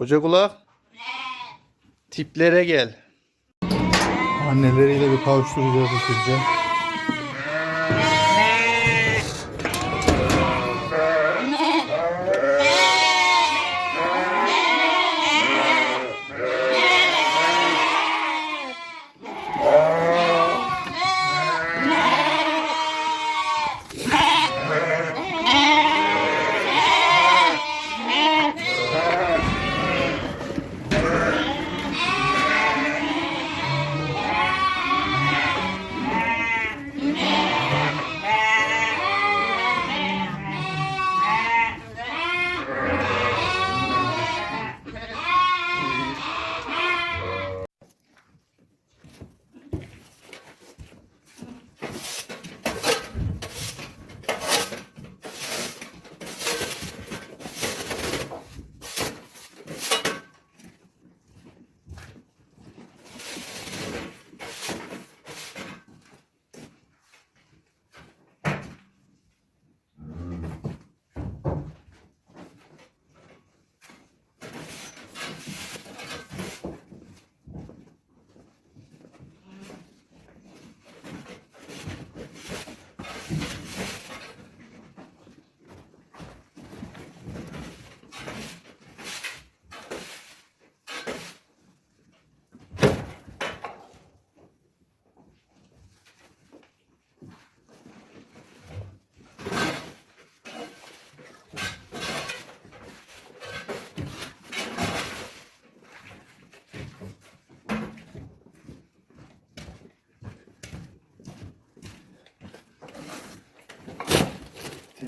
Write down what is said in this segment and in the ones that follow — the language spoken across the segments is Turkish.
Koca kulak. Tiplere gel. Anneleriyle bir kavuşturacağız ısırca.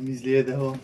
تلميذ ليا ده هو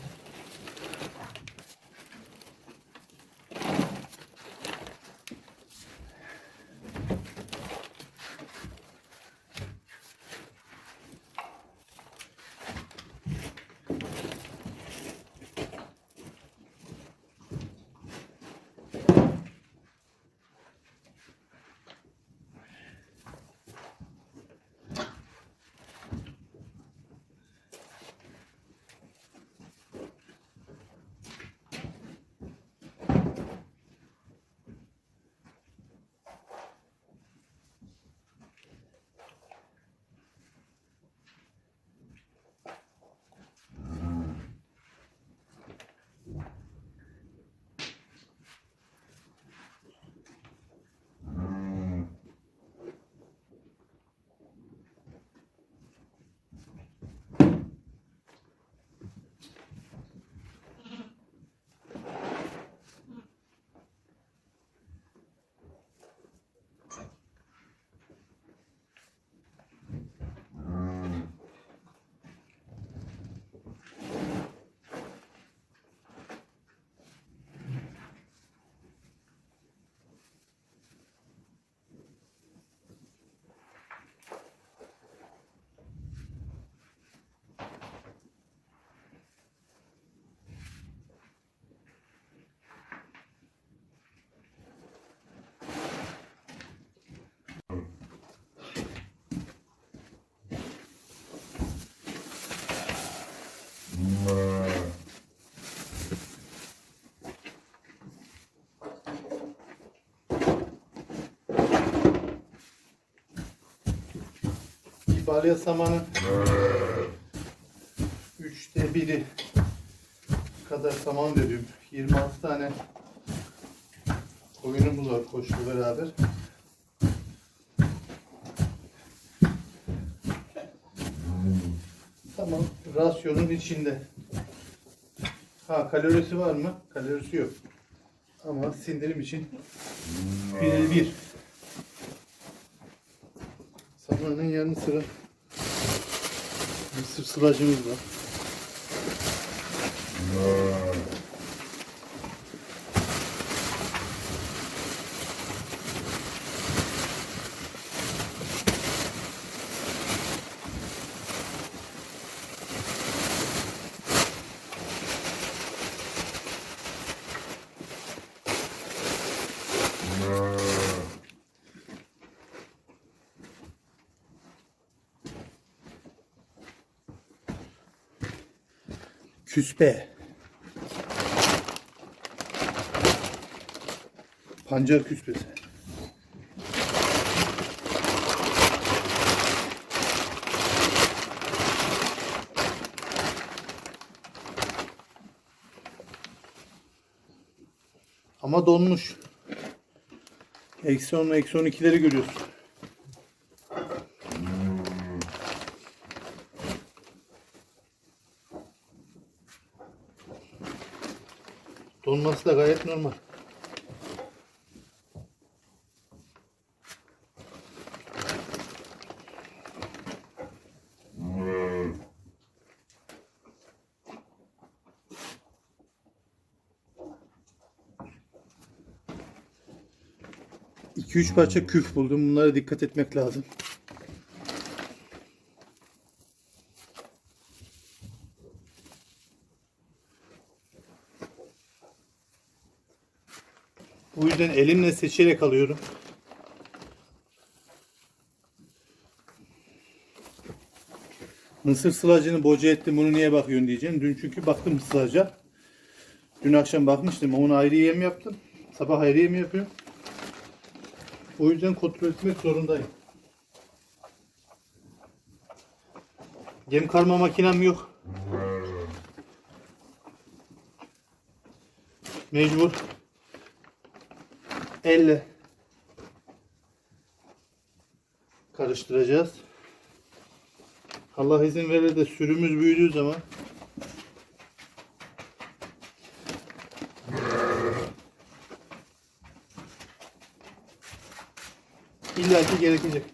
Balya samanı üçte biri kadar saman veriyorum. 26 tane koyunumuz var koçla beraber. Rasyonun içinde. Ha kalorisi var mı? Kalorisi yok. Ama sindirim için birebir. Samanın yanı sıra mısır sılacımız var. Küspe. Pancar küspesi. Ama donmuş. Eksi 10 eksi 12'leri görüyorsun. Donması da gayet normal. İki üç parça küf buldum. Bunlara dikkat etmek lazım. Bu yüzden elimle seçerek alıyorum. Mısır sılacını boca ettim bunu niye bakıyorsun diyeceğim. Dün çünkü baktım sılaca. Dün akşam bakmıştım onu ayrı yem yaptım. Sabah ayrı yem yapıyorum. O yüzden kontrol etmek zorundayım. Gem karma makinem yok. Mecbur. Elle karıştıracağız. Allah izin verir de sürümüz büyüdüğü zaman illa ki gerekecek.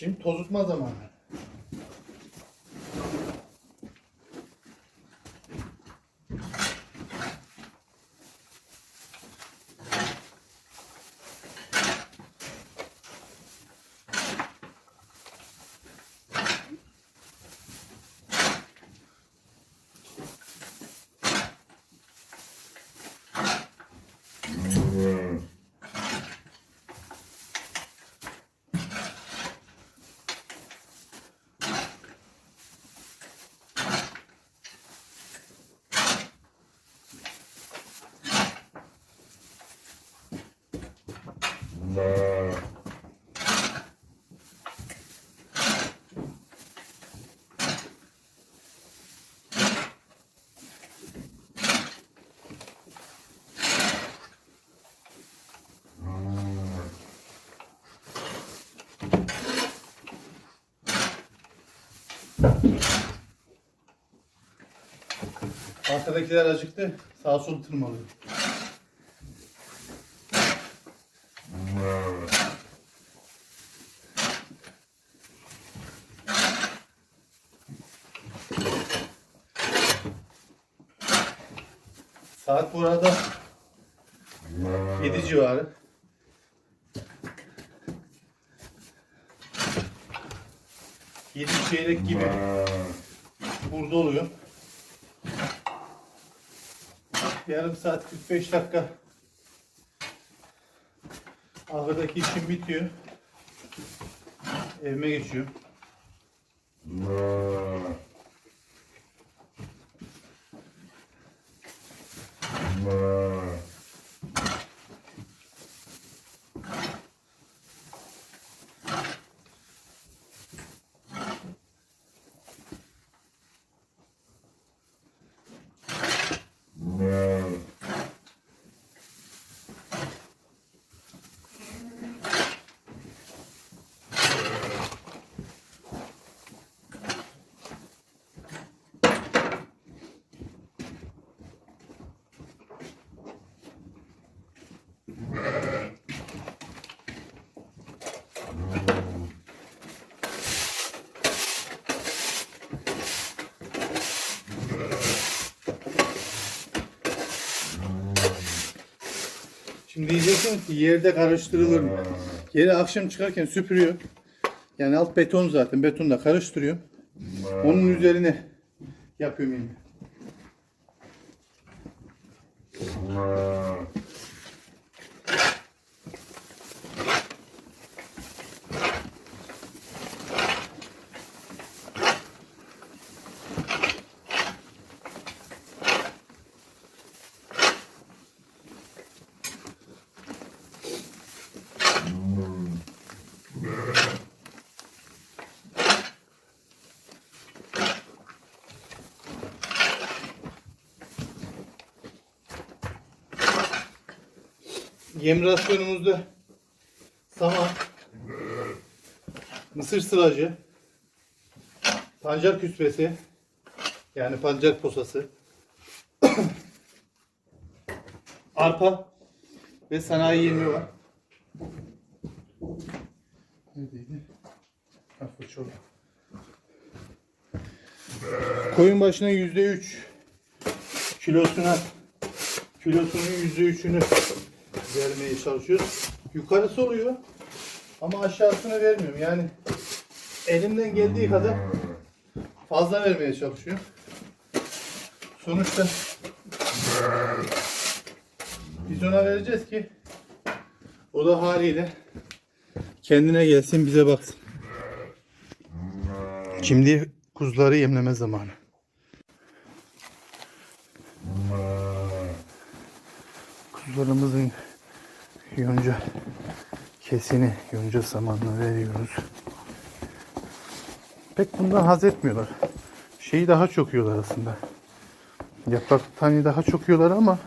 Şimdi tozutma zamanı. Arkadakiler acıktı. Sağ sol tırmalıyor. Saat bu arada 7 civarı. Yedi çeyrek gibi burada oluyor. Yarım saat 45 dakika ahırdaki işim bitiyor. Evime geçiyorum. Şimdi diyeceksin ki yerde karıştırılır mı? Yeri akşam çıkarken süpürüyor. Yani alt beton zaten. Betonla karıştırıyor. Onun üzerine yapıyorum yine. Yem rasyonumuzda saman, mısır sıracı, pancar küspesi, yani pancar posası, arpa ve sanayi yemi var. Neredeydi? Fırça orada. Koyun başına yüzde üç kilosuna kilosunun yüzde üçünü vermeye çalışıyoruz. Yukarısı oluyor ama aşağısını vermiyorum. Yani elimden geldiği kadar fazla vermeye çalışıyorum. Sonuçta biz ona vereceğiz ki o da haliyle kendine gelsin bize baksın. Şimdi kuzuları yemleme zamanı. Kuzularımızın yonca kesini, yonca samanını veriyoruz. Pek bundan haz etmiyorlar. Şeyi daha çok yiyorlar aslında. Yaprak tane daha çok yiyorlar ama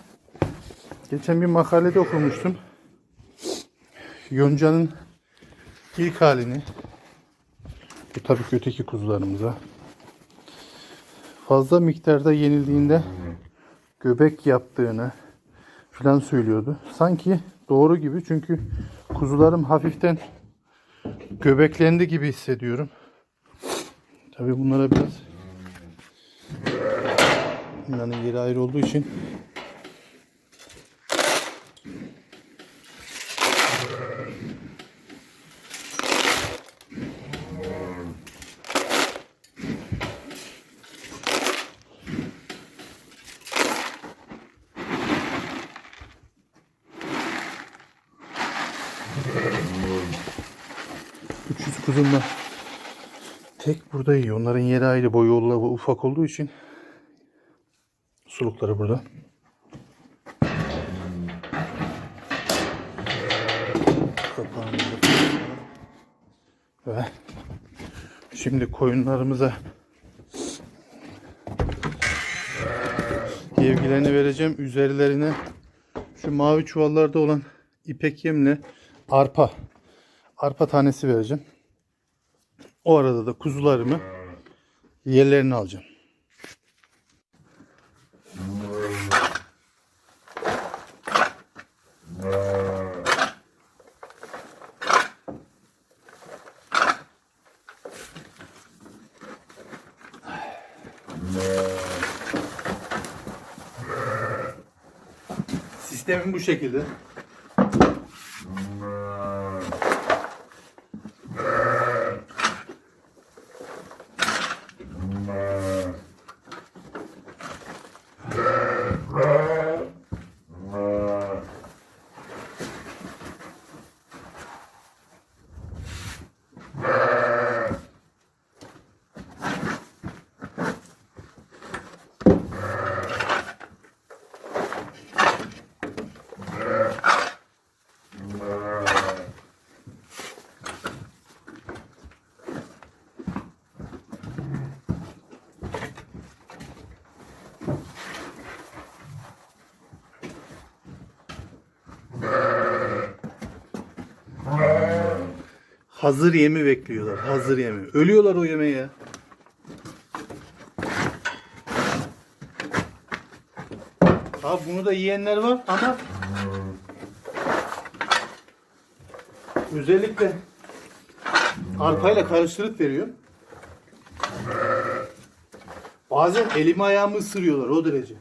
geçen bir makalede okumuştum. Yonca'nın ilk halini bu tabii ki öteki kuzularımıza fazla miktarda yenildiğinde göbek yaptığını filan söylüyordu. Sanki doğru gibi çünkü kuzularım hafiften göbeklendi gibi hissediyorum. Tabii bunlara biraz bunların yeri ayrı olduğu için burada yiyor. Onların yeri ayrı boyu ufak olduğu için sulukları burada. Ve şimdi koyunlarımıza yevgilerini vereceğim. Üzerlerine şu mavi çuvallarda olan ipek yemle arpa arpa tanesi vereceğim. O arada da kuzularımı yerlerini alacağım. Sistemim bu şekilde. Hazır yemi bekliyorlar. Hazır yemi. Ölüyorlar o yemeğe. Abi bunu da yiyenler var ama özellikle arpayla karıştırıp veriyor. Bazen elimi ayağımı ısırıyorlar o derece.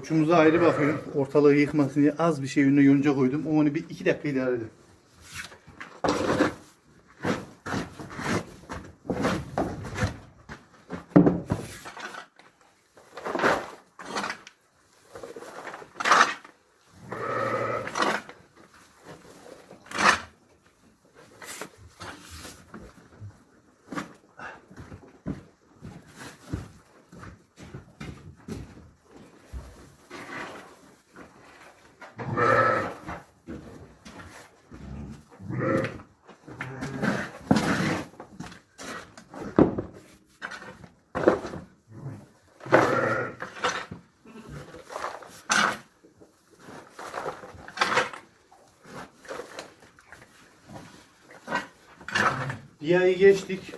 Koçumuza ayrı bakıyorum. Ortalığı yıkmasın diye az bir şey önüne yonca koydum. Onu bir iki dakika idare edin. Bir ayı geçtik.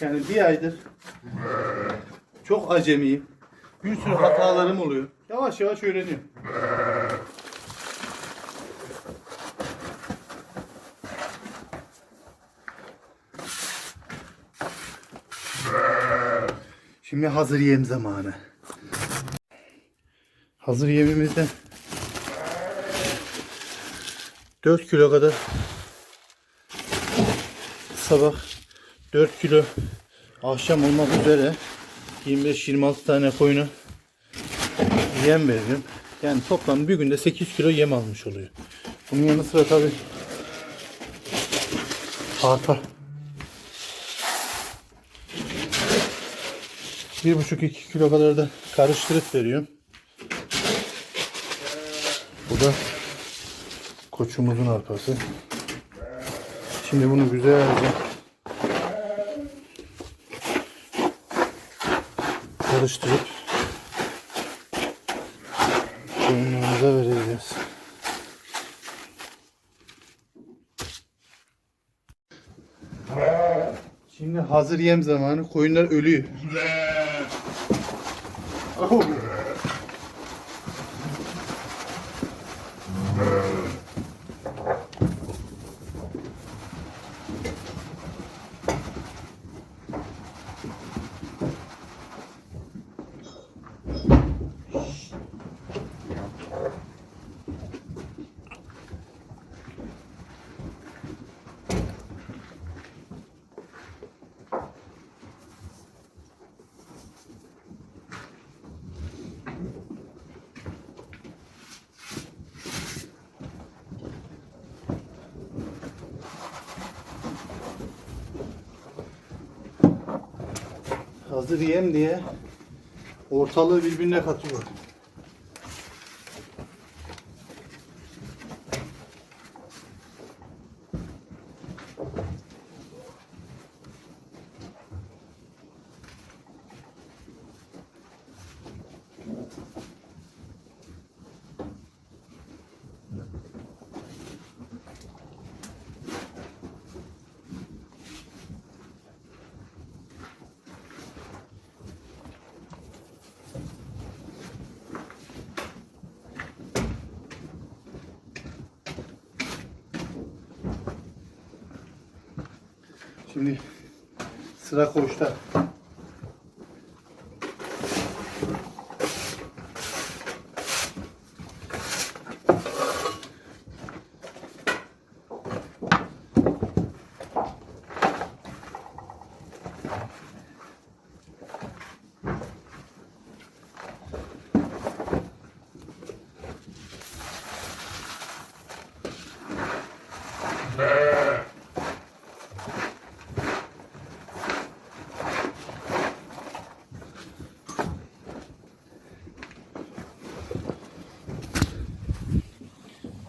Yani bir aydır çok acemiyim. Bir sürü hatalarım oluyor. Yavaş yavaş öğreniyorum. Şimdi hazır yem zamanı. Hazır yemimizde 4 kilo kadar sabah 4 kilo akşam olmak üzere 25-26 tane koyuna yem veriyorum. Yani toplam bir günde 8 kilo yem almış oluyor. Bunun yanı sıra tabi arpa. 1,5-2 kilo kadar da karıştırıp veriyorum. Bu da koçumuzun arpası. Şimdi bunu güzelce karıştırıp koyunlarımıza vereceğiz. Şimdi hazır yem zamanı. Koyunlar ölüyor. Oh. Hazır yem diye ortalığı birbirine katıyor. Şimdi sıra koçta.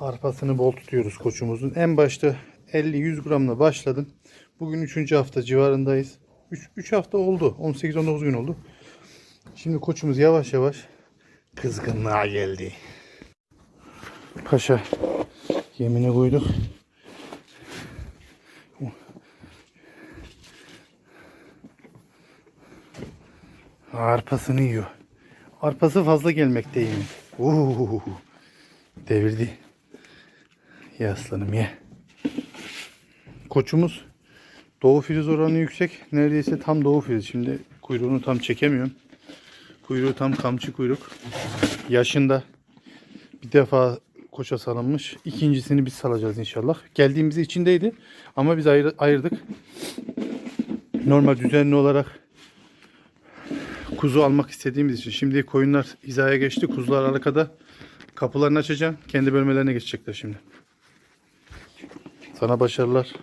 Arpasını bol tutuyoruz koçumuzun. En başta 50-100 gramla başladım. Bugün 3. hafta civarındayız. 3, 3 hafta oldu. 18-19 gün oldu. Şimdi koçumuz yavaş yavaş kızgınlığa geldi. Paşa yemine koyduk. Arpasını yiyor. Arpası fazla gelmekteyim. Uuu, devirdi. Ye aslanım ye. Koçumuz doğu filiz oranı yüksek. Neredeyse tam doğu filiz. Şimdi kuyruğunu tam çekemiyorum. Kuyruğu tam kamçı kuyruk. Yaşında bir defa koça salınmış. İkincisini biz salacağız inşallah. Geldiğimiz içindeydi ama biz ayır- ayırdık. Normal düzenli olarak kuzu almak istediğimiz için. Şimdi koyunlar hizaya geçti. Kuzular arkada. Kapılarını açacağım. Kendi bölmelerine geçecekler şimdi. Sana başarılar.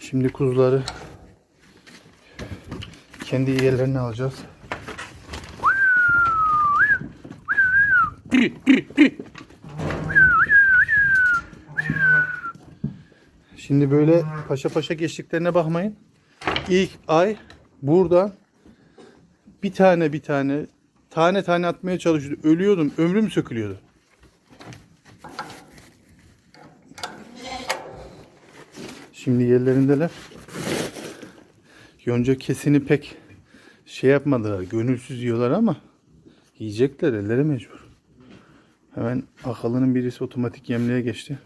Şimdi kuzuları kendi yerlerine alacağız. Şimdi böyle paşa paşa geçtiklerine bakmayın. İlk ay buradan bir tane bir tane tane tane atmaya çalışıyordum. Ölüyordum. Ömrüm sökülüyordu. Şimdi yerlerindeler. Yonca kesini pek şey yapmadılar. Gönülsüz yiyorlar ama yiyecekler elleri mecbur. Hemen akıllının birisi otomatik yemliğe geçti.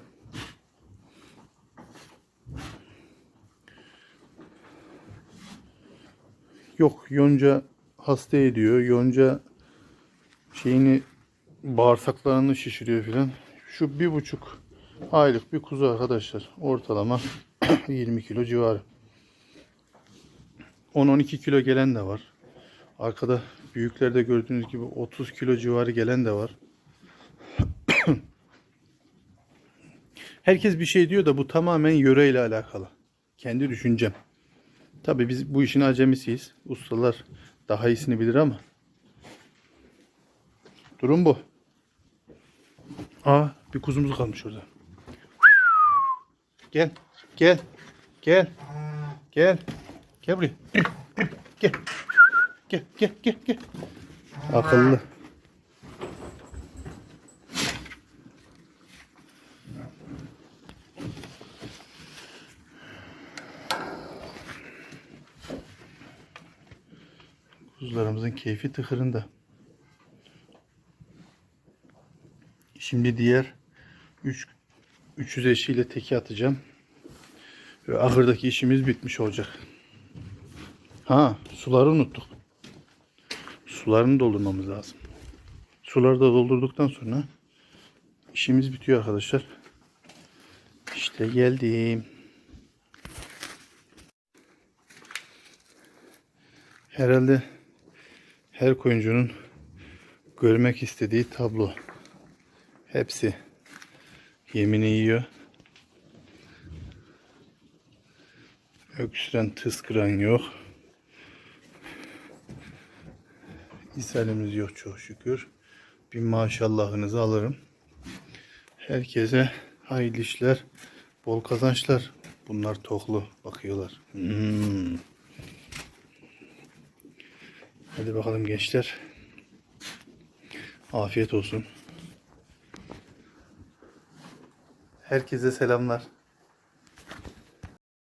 Yok yonca hasta ediyor. Yonca şeyini bağırsaklarını şişiriyor filan. Şu bir buçuk aylık bir kuzu arkadaşlar. Ortalama 20 kilo civarı. 10-12 kilo gelen de var. Arkada büyüklerde gördüğünüz gibi 30 kilo civarı gelen de var. Herkes bir şey diyor da bu tamamen yöreyle alakalı. Kendi düşüncem. Tabii biz bu işin acemisiyiz. Ustalar daha iyisini bilir ama. Durum bu. Aa bir kuzumuz kalmış orada. Gel. Gel. Gel. Gel. Gel buraya. Gel. Gel gel gel gel. Akıllı. Kuzularımızın keyfi tıkırında. Şimdi diğer 3 300 eşiyle teki atacağım. Ve ahırdaki işimiz bitmiş olacak. Ha, suları unuttuk. Sularını doldurmamız lazım. Suları da doldurduktan sonra işimiz bitiyor arkadaşlar. İşte geldim. Herhalde her koyuncunun görmek istediği tablo. Hepsi yemini yiyor. Öksüren tıskıran yok. İshalimiz yok çok şükür. Bir maşallahınızı alırım. Herkese hayırlı işler, bol kazançlar. Bunlar toklu bakıyorlar. Hmm. Hadi bakalım gençler. Afiyet olsun. Herkese selamlar.